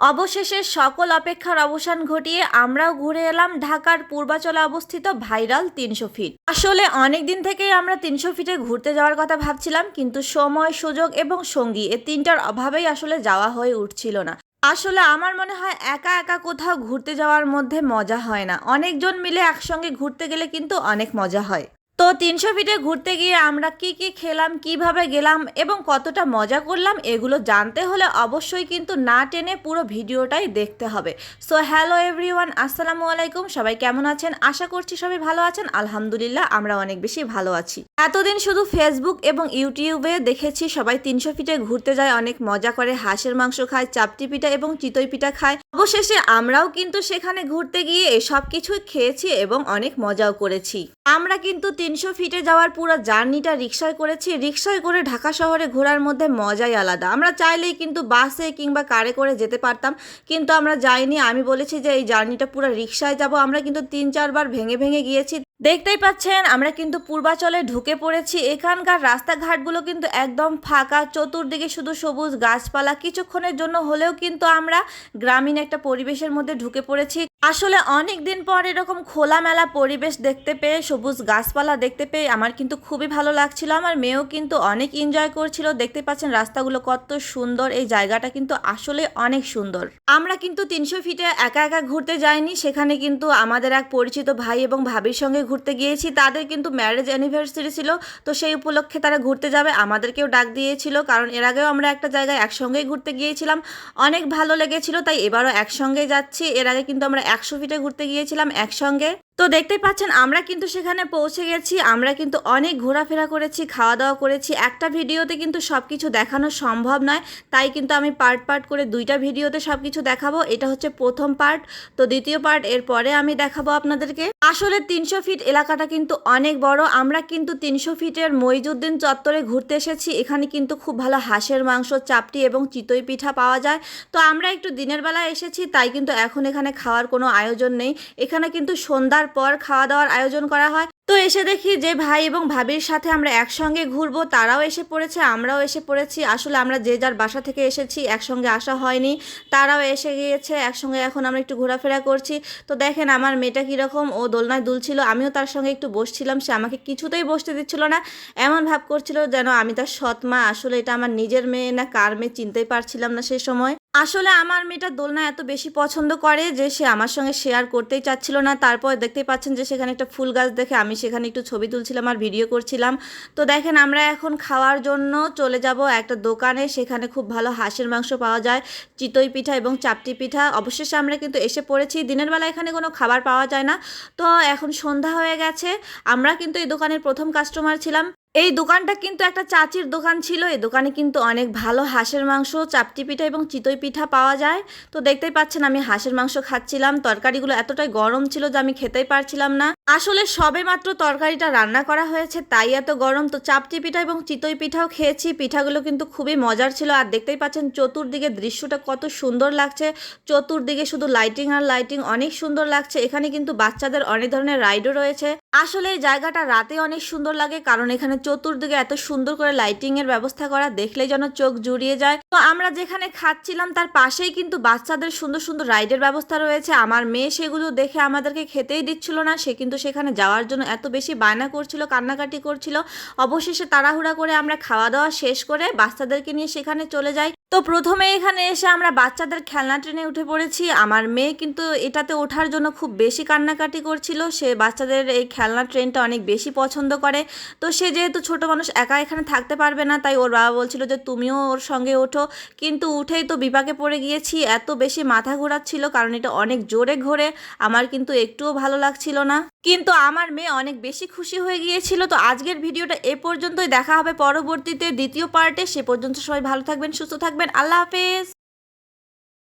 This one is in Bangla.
অবশেষে সকল অপেক্ষার অবসান ঘটিয়ে আমরাও ঘুরে এলাম ঢাকার পূর্বাচলে অবস্থিত ভাইরাল তিনশো ফিট। আসলে অনেক দিন থেকেই আমরা তিনশো ফিটে ঘুরতে যাওয়ার কথা ভাবছিলাম, কিন্তু সময়, সুযোগ এবং সঙ্গী এ তিনটার অভাবেই আসলে যাওয়া হয়ে উঠছিল না। আসলে আমার মনে হয় একা একা কোথাও ঘুরতে যাওয়ার মধ্যে মজা হয় না। অনেকজন মিলে একসঙ্গে ঘুরতে গেলে কিন্তু অনেক মজা হয়। তো তিনশো ফিটে ঘুরতে গিয়ে আমরা কি কি খেলাম, কীভাবে গেলাম এবং কতটা মজা করলাম এগুলো জানতে হলে অবশ্যই কিন্তু না টেনে পুরো ভিডিওটাই দেখতে হবে। সো হ্যালো এভরিওয়ান আসসালামু আলাইকুম, সবাই কেমন আছেন? আশা করছি সবাই ভালো আছেন। আলহামদুলিল্লাহ, আমরা অনেক বেশি ভালো আছি। এতদিন শুধু ফেসবুক এবং ইউটিউবে দেখেছি সবাই তিনশো ফিটে ঘুরতে যায়, অনেক মজা করে হাঁসের মাংস খায়, চাপটি পিঠা এবং চিতই পিঠা খায়। অবশেষে আমরাও কিন্তু সেখানে ঘুরতে গিয়ে এসব কিছুই খেয়েছি এবং অনেক মজাও করেছি। আমরা কিন্তু তিনশো ফিটে যাওয়ার পুরো জার্নিটা রিক্সায় করেছি। রিক্সায় করে ঢাকা শহরে ঘোরার মধ্যে মজাই আলাদা। আমরা চাইলেই কিন্তু বাসে কিংবা কারে করে যেতে পারতাম, কিন্তু আমরা যাইনি। আমি বলেছি যে এই জার্নিটা পুরো রিক্সায় যাব। আমরা কিন্তু তিন চারবার ভেঙে ভেঙে গিয়েছি। দেখতেই পাচ্ছেন, আমরা কিন্তু পূর্বাচলে ঢুকে পড়েছি। এখানকার রাস্তাঘাটগুলো কিন্তু একদম ফাঁকা, চতুর্দিকে শুধু সবুজ গাছপালা। কিছুক্ষণের জন্য হলেও কিন্তু আমরা গ্রামীণ একটা পরিবেশের মধ্যে ঢুকে পড়েছি। আসলে অনেক দিন পর এরকম খোলামেলা পরিবেশ দেখতে পেয়ে, সবুজ গাছপালা দেখতে পেয়ে আমার কিন্তু খুবই ভালো লাগছিল। আমার মেয়েও কিন্তু অনেক এনজয় করছিল। দেখতে পাচ্ছেন রাস্তাগুলো কত সুন্দর। এই জায়গাটা কিন্তু আসলে অনেক সুন্দর। আমরা কিন্তু তিনশো ফিটে একা একা ঘুরতে যাইনি। সেখানে কিন্তু আমাদের এক পরিচিত ভাই এবং ভাবির সঙ্গে ঘুরতে গিয়েছি। তাদের কিন্তু ম্যারেজ অ্যানিভার্সারি ছিল। তো সেই উপলক্ষে তারা ঘুরতে যাবে। আমাদেরকেও ডাক দিয়েছিল। কারণ এর আগেও আমরা একটা জায়গায় একসঙ্গেই ঘুরতে গিয়েছিলাম। অনেক ভালো লেগেছিল। তাই এবারও একসঙ্গে যাচ্ছি। এর আগে কিন্তু আমরা একশো ফিটে ঘুরতে গিয়েছিলাম একসঙ্গে। তো দেখতেই পাচ্ছেন, আমরা কিন্তু সেখানে পৌঁছে গেছি। আমরা কিন্তু অনেক ঘোরাফেরা করেছি খাওয়া দাওয়া করেছি। একটা ভিডিওতে কিন্তু সব কিছু দেখানো সম্ভব নয়। তাই কিন্তু আমি পার্ট পার্ট করে দুইটা ভিডিওতে সব কিছু দেখাবো। এটা হচ্ছে প্রথম পার্ট তো দ্বিতীয় পার্ট এর পরে আমি দেখাবো আপনাদেরকে। আসলে তিনশো ফিট এলাকাটা কিন্তু অনেক বড়। আমরা কিন্তু তিনশো ফিটের মইজুদ্দিন চত্বরে ঘুরতে এসেছি। এখানে কিন্তু খুব ভালো হাঁসের মাংস, চাপটি এবং চিতই পিঠা পাওয়া যায়। তো আমরা একটু দিনের বেলা এসেছি, তাই কিন্তু এখন এখানে খাওয়ার কোনো আয়োজন নেই। এখানে কিন্তু সন্ধ্যার পর খাওয়া দাওয়ার আয়োজন করা হয়। তো এসে দেখি যে ভাই এবং ভাবির সাথে আমরা একসঙ্গে ঘুরবো, তারাও এসে পড়েছে, আমরাও এসে পড়েছি। আসলে আমরা যে যার বাসা থেকে এসেছি, একসঙ্গে আসা হয়নি। তারাও এসে গিয়েছে, একসঙ্গে এখন আমরা একটু ঘোরাফেরা করছি। তো দেখেন আমার মেয়েটা কীরকম, ও দোলনায় দুলছিল, আমিও তার সঙ্গে একটু বসছিলাম, সে আমাকে কিছুতেই বসতে দিচ্ছিল না। এমন ভাব করছিল যেন আমি তার সৎ মা, আসলে এটা আমার নিজের মেয়ে না, কার মেয়ে চিনতেই পারছিলাম না সেই সময়। আসলে আমার মেয়েটা দোলনা এত বেশি পছন্দ করে যে সে আমার সঙ্গে শেয়ার করতেই চাচ্ছিল না। তারপর দেখতেই পাচ্ছেন যে সেখানে একটা ফুল গাছ দেখে আমি সেখানে একটু ছবি তুলছিলাম আর ভিডিও করছিলাম। তো দেখেন আমরা এখন খাওয়ার জন্য চলে যাব একটা দোকানে, সেখানে খুব ভালো হাঁসের মাংস পাওয়া যায়, চিতই পিঠা এবং চাপটি পিঠা। অবশেষে আমরা কিন্তু এসে পড়েছি, দিনের বেলা এখানে কোনো খাবার পাওয়া যায় না। তো এখন সন্ধ্যা হয়ে গেছে, আমরা কিন্তু এই দোকানের প্রথম কাস্টমার ছিলাম। এই দোকানটা কিন্তু একটা চাচির দোকান ছিল। এই দোকানে কিন্তু অনেক ভালো হাঁসের মাংস, চাপটি পিঠা এবং চিতই পিঠা পাওয়া যায়। তো দেখতেই পাচ্ছেন, আমি হাঁসের মাংস খাচ্ছিলাম। তরকারিগুলো এতটাই গরম ছিল যে আমি খেতেই পারছিলাম না। আসলে সবে মাত্র তরকারিটা রান্না করা হয়েছে, তাই এত গরম। তো চাপটি পিঠা এবং চিতই পিঠাও খেয়েছি। পিঠাগুলো কিন্তু খুবই মজার ছিল। আর দেখতেই পাচ্ছেন, চতুর্দিকে দৃশ্যটা কত সুন্দর লাগছে। চতুর্দিকে শুধু লাইটিং আর লাইটিং অনেক সুন্দর লাগছে। এখানে কিন্তু বাচ্চাদের অনেক ধরনের রাইডও রয়েছে। আসলে এই জায়গাটা রাতে অনেক সুন্দর লাগে, কারণ এখানে চতুর্দিকে এত সুন্দর করে লাইটিং এর ব্যবস্থা করা দেখলে যেন চোখ জুড়িয়ে যায়। তো আমরা যেখানে খাচ্ছিলাম তার পাশেই কিন্তু বাচ্চাদের সুন্দর সুন্দর রাইডের ব্যবস্থা রয়েছে। আমার মেয়ে সেগুলো দেখে আমাদেরকে খেতেই দিচ্ছিল না। সে কিন্তু সেখানে যাওয়ার জন্য এত বেশি বায়না করছিল, কান্নাকাটি করছিল। অবশেষে তাড়াহুড়া করে আমরা খাওয়া দাওয়া শেষ করে বাচ্চাদেরকে নিয়ে সেখানে চলে যাই। তো প্রথমে এখানে এসে আমরা বাচ্চাদের খেলনা ট্রেনে উঠে পড়েছি। আমার মেয়ে কিন্তু এটাতে ওঠার জন্য খুব বেশি কান্নাকাটি করছিল। সে বাচ্চাদের এই খেলনা ট্রেনটা অনেক বেশি পছন্দ করে। তো সে যেহেতু ছোট মানুষ, একা এখানে থাকতে পারবে না, তাই ওর বাবা বলছিল যে তুমিও ওর সঙ্গে ওঠো। কিন্তু উঠেই তো বিপাকে পড়ে গিয়েছি, এত বেশি মাথা ঘোরাচ্ছিল, কারণ এটা অনেক জোরে ঘোরে। আমার কিন্তু একটুও ভালো লাগছিল না। কিন্তু আমার মেয়ে অনেক বেশি খুশি হয়ে গিয়েছিল। তো আজকের ভিডিওটা এ পর্যন্তই। দেখা হবে পরবর্তীতে দ্বিতীয় পার্টে। সে পর্যন্ত সবাই ভালো থাকবেন, সুস্থ থাকবেন। আল্লাহ হাফেজ।